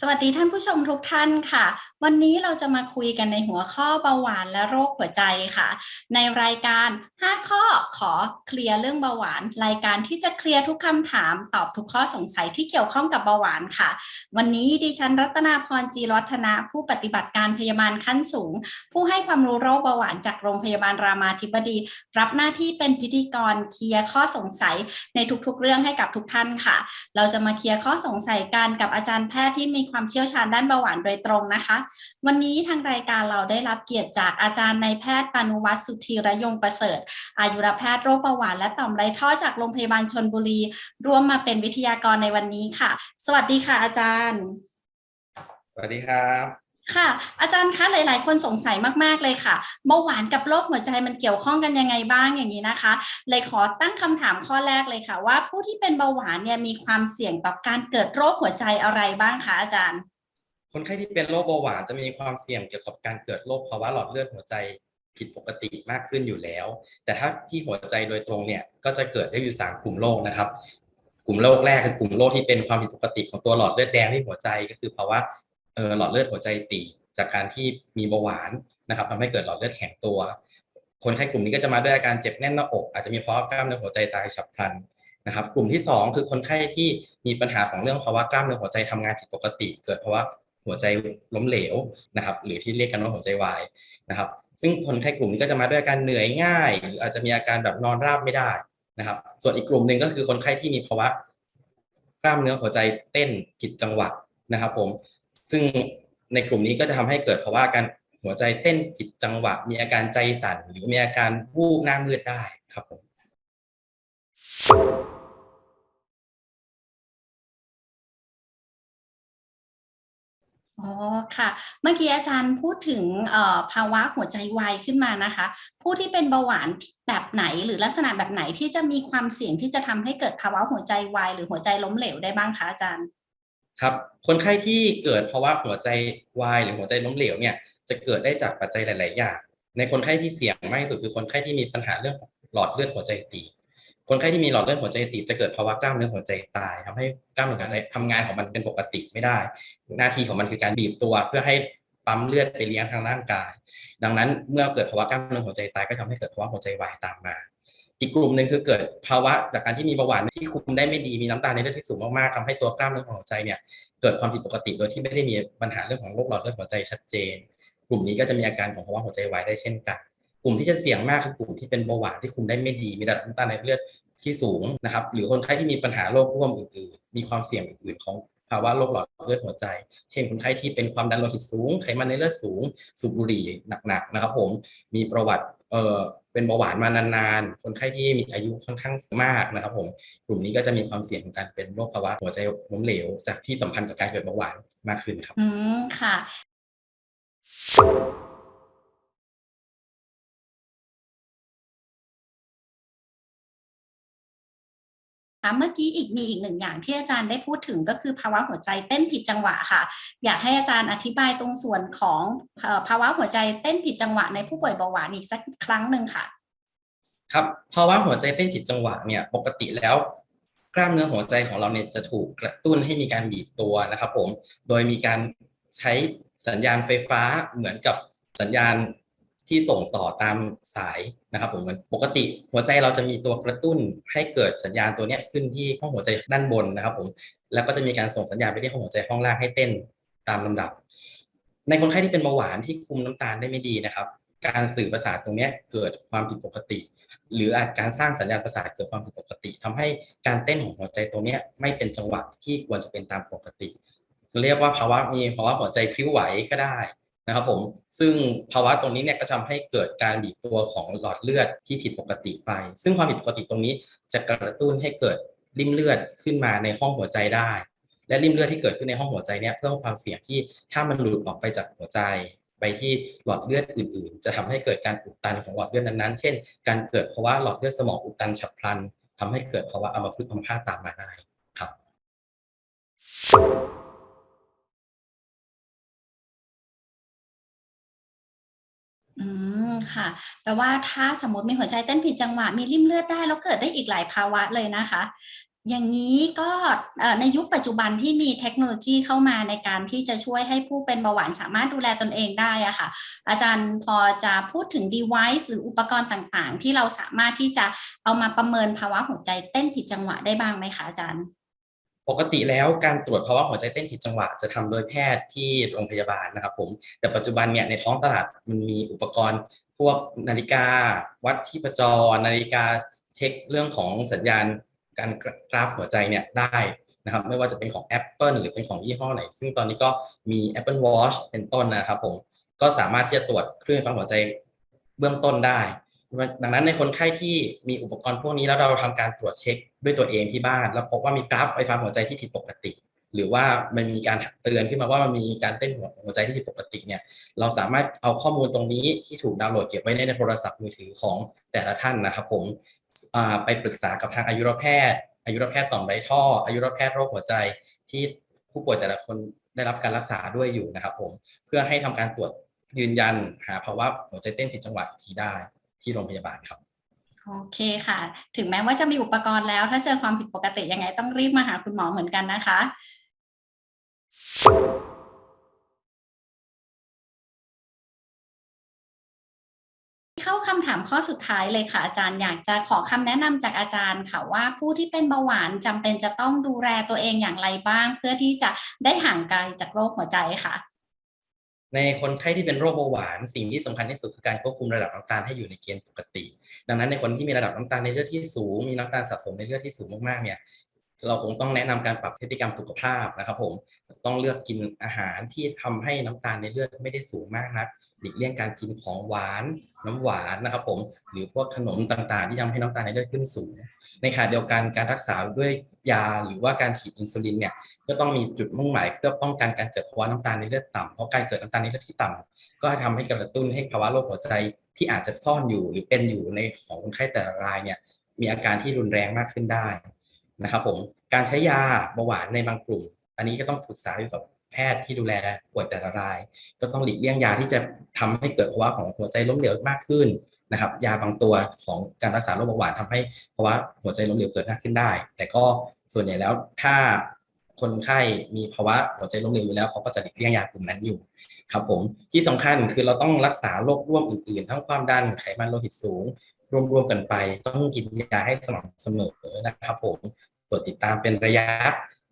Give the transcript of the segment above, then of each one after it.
สวัสดีท่านผู้ชมทุกท่านค่ะ วันนี้เราจะมาคุยกันในหัวข้อเบาหวานและโรคหัวใจค่ะ ในรายการ 5 ข้อขอเคลียร์เรื่องเบาหวาน รายการที่จะเคลียร์ทุกคำถาม ตอบทุกข้อสงสัยที่เกี่ยวข้องกับเบาหวานค่ะ วันนี้ดิฉันรัตนาพรจีรัตนะผู้ปฏิบัติการพยาบาลขั้นสูง ผู้ให้ความรู้โรคเบาหวานจากโรงพยาบาลรามาธิบดี รับหน้าที่เป็นพิธีกรเคลียร์ข้อสงสัยในทุกๆ เรื่องให้กับทุกท่านค่ะ เราจะมาเคลียร์ข้อสงสัยกันกับอาจารย์แพทย์ที่มีความเชี่ยวชาญด้านเบาหวานโดยตรงนะคะ วันนี้ทางรายการเราได้รับเกียรติจากอาจารย์นายแพทย์ปานุวัฒน์สุธีระยงประเสริฐ อายุรแพทย์โรคเบาหวานและต่อมไรท่อจากโรงพยาบาลชนบุรี ร่วมมาเป็นวิทยากรในวันนี้ค่ะ สวัสดีค่ะอาจารย์ สวัสดีครับ ค่ะ อาจารย์คะหลาย ๆ คนสงสัยมาก ๆ เลยค่ะเบาหวานกับโรคหัวใจมันเกี่ยวข้องกันยังไงบ้างอย่างนี้นะคะ เลยขอตั้งคำถามข้อแรกเลยค่ะ ว่าผู้ที่เป็นเบาหวานเนี่ยมีความเสี่ยงต่อการเกิดโรคหัวใจอะไรบ้างคะอาจารย์ คนไข้ที่เป็นโรคเบาหวานจะมีความเสี่ยงเกี่ยวกับการเกิดโรคภาวะหลอดเลือดหัวใจผิดปกติมากขึ้นอยู่แล้ว แต่ถ้าที่หัวใจโดยตรงเนี่ยก็จะเกิดได้อยู่สามกลุ่มโรคนะครับ กลุ่มโรคแรกคือกลุ่มโรคที่เป็นความผิดปกติของตัวหลอดเลือดแดงที่หัวใจก็คือภาวะ หลอดเลือดหัวใจตีจากการที่มีเบาหวานนะครับทำให้เกิดหลอดเลือดแข็งตัว คนไข้กลุ่มนี้ก็จะมาด้วยอาการเจ็บแน่นหน้าอก อาจจะมีภาวะกล้ามเนื้อหัวใจตายฉับพลันนะครับ กลุ่มที่สองคือคนไข้ที่มีปัญหาของเรื่องภาวะกล้ามเนื้อหัวใจทำงานผิดปกติ เกิดภาวะหัวใจล้มเหลวนะครับ หรือที่เรียกกันว่าหัวใจวายนะครับ ซึ่งคนไข้กลุ่มนี้ก็จะมาด้วยอาการเหนื่อยง่ายหรืออาจจะมีอาการแบบนอนราบไม่ได้นะครับ ส่วนอีกกลุ่มหนึ่งก็คือคนไข้ที่มีภาวะกล้ามเนื้อหัวใจเต้นผิดจังหวะนะครับผม ซึ่งในกลุ่มนี้ก็จะทำให้เกิดภาวะการหัวใจเต้นผิดจังหวะ มีอาการใจสั่น หรือมีอาการวูบหน้ามืดได้ครับผมอ๋อค่ะ เมื่อกี้อาจารย์พูดถึงภาวะหัวใจวายขึ้นมานะคะ ผู้ที่เป็นเบาหวานแบบไหนหรือลักษณะแบบไหนที่จะมีความเสี่ยงที่จะทำให้เกิดภาวะหัวใจวายหรือหัวใจล้มเหลวได้บ้างคะอาจารย์ ครับคนไข้ที่เกิดภาวะหัวใจวายหรือหัวใจล้มเหลวเนี่ยจะเกิดได้จากปัจจัยหลาย ๆ อย่าง ในคนไข้ที่เสี่ยงมากที่สุดคือคนไข้ที่มีปัญหาเรื่องของหลอดเลือดหัวใจตีบคนไข้ที่มีหลอดเลือดหัวใจตีบจะเกิดภาวะกล้ามเนื้อหัวใจตายทำให้กล้ามเนื้อหัวใจทำงานของมันเป็นปกติไม่ได้ หน้าที่ของมันคือการบีบตัวเพื่อให้ปั๊มเลือดไปเลี้ยงทางร่างกาย ดังนั้นเมื่อเกิดภาวะกล้ามเนื้อหัวใจตายก็ทำให้เกิดภาวะหัวใจวายตามมา อีกกลุ่มหนึ่งคือเกิดภาวะจากการที่มีเบาหวานที่คุมได้ไม่ดีมีน้ำตาลในเลือดที่สูงมากๆทำให้ตัวกล้ามเนื้อของหัวใจเนี่ยเกิดความผิดปกติโดยที่ไม่ได้มีปัญหาเรื่องของโรคหลอดเลือดหัวใจชัดเจน กลุ่มนี้ก็จะมีอาการของภาวะหัวใจวายได้เช่นกัน กลุ่มที่จะเสี่ยงมากคือกลุ่มที่เป็นเบาหวานที่คุมได้ไม่ดี มีระดับน้ำตาลในเลือดที่สูงนะครับหรือคนไข้ที่มีปัญหาโรคร่วมอื่นๆ มีความเสี่ยงอื่นๆของภาวะโรคหลอดเลือดหัวใจ เช่นคนไข้ที่เป็นความดันโลหิตสูง ไขมันในเลือดสูง สูบบุหรี่หนักๆนะครับผม มีประวัติ เออเป็นเบาหวานมานานๆ คนไข้ที่มีอายุค่อนข้างมากนะครับผม กลุ่มนี้ก็จะมีความเสี่ยงของการเป็นโรคภาวะหัวใจล้มเหลว จากที่สัมพันธ์กับการเกิดเบาหวานมากขึ้นครับ อืม ค่ะ เมื่อกี้อีกมีอีกหนึ่งอย่างที่อาจารย์ได้พูดถึงก็คือภาวะหัวใจเต้นผิดจังหวะค่ะ อยากให้อาจารย์อธิบายตรงส่วนของภาวะหัวใจเต้นผิดจังหวะในผู้ป่วยเบาหวานอีกสักครั้งหนึ่งค่ะ ครับภาวะหัวใจเต้นผิดจังหวะเนี่ยปกติแล้ว กล้ามเนื้อหัวใจของเราเนี่ยจะถูกกระตุ้นให้มีการบีบตัวนะครับผมโดยมีการใช้สัญญาณไฟฟ้าเหมือนกับสัญญาณ ที่ส่งต่อตามสายนะครับผมปกติหัวใจเราจะมีตัวกระตุ้นให้เกิดสัญญาณตัวนี้ขึ้นที่ห้องหัวใจด้านบนนะครับผมแล้วก็จะมีการส่งสัญญาณไปที่ห้องหัวใจห้องล่างให้เต้นตามลำดับ ในคนไข้ที่เป็นเบาหวานที่คุมน้ำตาลได้ไม่ดีนะครับ การสื่อประสาทตรงนี้เกิดความผิดปกติ หรืออาจการสร้างสัญญาณประสาทเกิดความผิดปกติทำให้การเต้นของหัวใจตรงนี้ไม่เป็นจังหวะที่ควรจะเป็นตามปกติ เรียกว่าภาวะมีภาวะหัวใจพลิ้วไหวก็ได้ นะครับผมซึ่งภาวะตรงนี้เนี่ยก็ทำให้เกิดการบีบตัวของหลอดเลือดที่ผิดปกติไป ซึ่งความผิดปกติตรงนี้จะกระตุ้นให้เกิดริ่มเลือดขึ้นมาในห้องหัวใจได้ และริ่มเลือดที่เกิดขึ้นในห้องหัวใจเนี่ยเพิ่มความเสี่ยงที่ถ้ามันหลุดออกไปจากหัวใจ ไปที่หลอดเลือดอื่น ๆ จะทำให้เกิดการอุดตันของหลอดเลือดนั้นๆ เช่น การเกิดภาวะหลอดเลือดสมองอุดตันฉับพลันทำให้เกิดภาวะอัมพฤกษ์อัมพาตตามมาได้ครับ อืม ค่ะ แปลว่าถ้าสมมติมีหัวใจเต้นผิดจังหวะ มีริ่มเลือดได้ แล้วเกิดได้อีกหลายภาวะเลยนะคะ อย่างนี้ก็ในยุคปัจจุบันที่มีเทคโนโลยีเข้ามาในการที่จะช่วยให้ผู้เป็นเบาหวานสามารถดูแลตนเองได้อะค่ะ อาจารย์พอจะพูดถึง device หรืออุปกรณ์ต่างๆ ที่เราสามารถที่จะเอามาประเมินภาวะหัวใจเต้นผิดจังหวะได้บ้างไหมคะอาจารย์ ปกติแล้วการตรวจภาวะหัวใจเต้นผิดจังหวะจะทำโดยแพทย์ที่โรงพยาบาลนะครับผมแต่ปัจจุบันเนี่ยในท้องตลาดมันมีอุปกรณ์ พวกนาฬิกา วัดชีพจรนาฬิกาเช็คเรื่องของสัญญาณการกราฟหัวใจเนี่ยได้นะครับไม่ว่าจะเป็นของ Apple หรือเป็นของยี่ห้อไหน ซึ่งตอนนี้ก็มี Apple Watch เป็นต้นนะครับผมก็สามารถที่จะตรวจคลื่นฟฟ้าหัวใจเบื้องต้นได้ ดังนั้นในคนไข้ที่มีอุปกรณ์พวกนี้แล้วเราทำการตรวจเช็คด้วยตัวเองที่บ้าน แล้วพบว่ามีกราฟไฟฟ้าหัวใจที่ผิดปกติ หรือว่ามันมีการเตือนขึ้นมาว่ามันมีการเต้นหัวใจที่ผิดปกติเนี่ยเราสามารถเอาข้อมูลตรงนี้ที่ถูกดาวน์โหลดเก็บไว้ในโทรศัพท์มือถือของแต่ละท่านนะครับผมไปปรึกษากับทางอายุรแพทย์ อายุรแพทย์ต่อมไรท่อ อายุรแพทย์โรคหัวใจที่ผู้ป่วยแต่ละคนได้รับการรักษาด้วยอยู่นะครับผมเพื่อให้ทำการตรวจยืนยันหาภาวะหัวใจเต้นผิดจังหวะอีกทีได้ ที่โรงพยาบาลครับโอเคค่ะ ถึงแม้ว่าจะมีอุปกรณ์แล้ว ถ้าเจอความผิดปกติยังไงต้องรีบมาหาคุณหมอเหมือนกันนะคะเข้าคำถามข้อสุดท้ายเลยค่ะอาจารย์อยากจะขอคำแนะนำจากอาจารย์ค่ะว่าผู้ที่เป็นเบาหวานจำเป็นจะต้องดูแลตัวเองอย่างไรบ้าง เพื่อที่จะได้ห่างไกลจากโรคหัวใจค่ะ ในคนไข้ที่เป็นโรคเบาหวานสิ่งที่สำคัญที่สุดคือการควบคุมระดับน้ำตาลให้อยู่ในเกณฑ์ปกติ ดังนั้นในคนที่มีระดับน้ำตาลในเลือดที่สูง มีน้ำตาลสะสมในเลือดที่สูงมากๆเนี่ยเราคงต้องแนะนำการปรับพฤติกรรมสุขภาพนะครับผมต้องเลือกกินอาหารที่ทำให้น้ำตาลในเลือดไม่ได้สูงมากนัก หลีกเลี่ยงการกินของหวานน้ำหวานนะครับผมหรือพวกขนมต่างๆ ที่ทำให้น้ำตาลในเลือดขึ้นสูง ในขณะเดียวกันการรักษาด้วยยาหรือว่าการฉีดอินซูลินเนี่ยก็ต้องมีจุดมุ่งหมายเพื่อป้องกันการเกิดภาวะน้ำตาลในเลือดต่ำเพราะการเกิดน้ำตาลในเลือดที่ต่ำก็ทำให้กระตุ้นให้ภาวะโรคหัวใจที่อาจจะซ่อนอยู่หรือเป็นอยู่ในของคนไข้แต่ละรายเนี่ยมีอาการที่รุนแรงมากขึ้นได้นะครับผมการใช้ยาเบาหวานในบางกลุ่ม อันนี้ก็ต้องปรึกษาอยู่กับ แพทย์ที่ดูแลป่วยแต่ละราย ก็ต้องหลีกเลี่ยงยาที่จะทำให้เกิดภาวะของหัวใจล้มเหลวมากขึ้นนะครับ ยาบางตัวของการรักษาโรคเบาหวานทำให้ภาวะหัวใจล้มเหลวเกิดมากขึ้นได้ แต่ก็ส่วนใหญ่แล้วถ้าคนไข้มีภาวะหัวใจล้มเหลวอยู่แล้วเขาก็จะหลีกเลี่ยงยากลุ่มนั้นอยู่ครับผมที่สำคัญคือเราต้องรักษาโรคร่วมอื่นๆ ทั้งความดันไขมันโลหิตสูงรวมๆกันไป ต้องกินยาให้สม่ำเสมอนะครับผมตรวจติดตามเป็นระยะ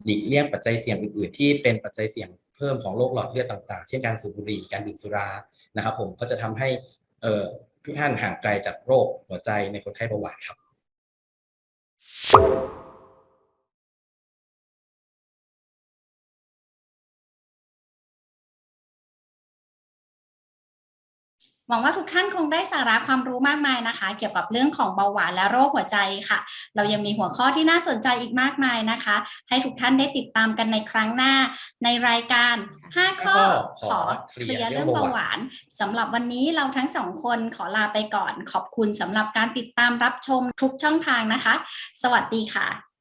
หลีกเลี่ยงปัจจัยเสี่ยงอื่นๆ ที่เป็นปัจจัยเสี่ยงเพิ่มของโรคหลอดเลือดต่างๆ เช่นการสูบบุหรี่การดื่มสุรานะครับผมก็จะทำให้เทุกท่านห่างไกลจากโรคหัวใจในคนไข้เบาหวานครับ หวังว่าทุกท่านคงได้สาระความรู้มากมายนะคะ เกี่ยวกับเรื่องของเบาหวานและโรคหัวใจค่ะ เรายังมีหัวข้อที่น่าสนใจอีกมากมายนะคะ ให้ทุกท่านได้ติดตามกันในครั้งหน้า ในรายการ 5 ข้อขอเคลียร์เรื่องเบาหวานสำหรับวันนี้เราทั้งสองคนขอลาไปก่อน ขอบคุณสำหรับการติดตามรับชมทุกช่องทางนะคะ สวัสดีค่ะ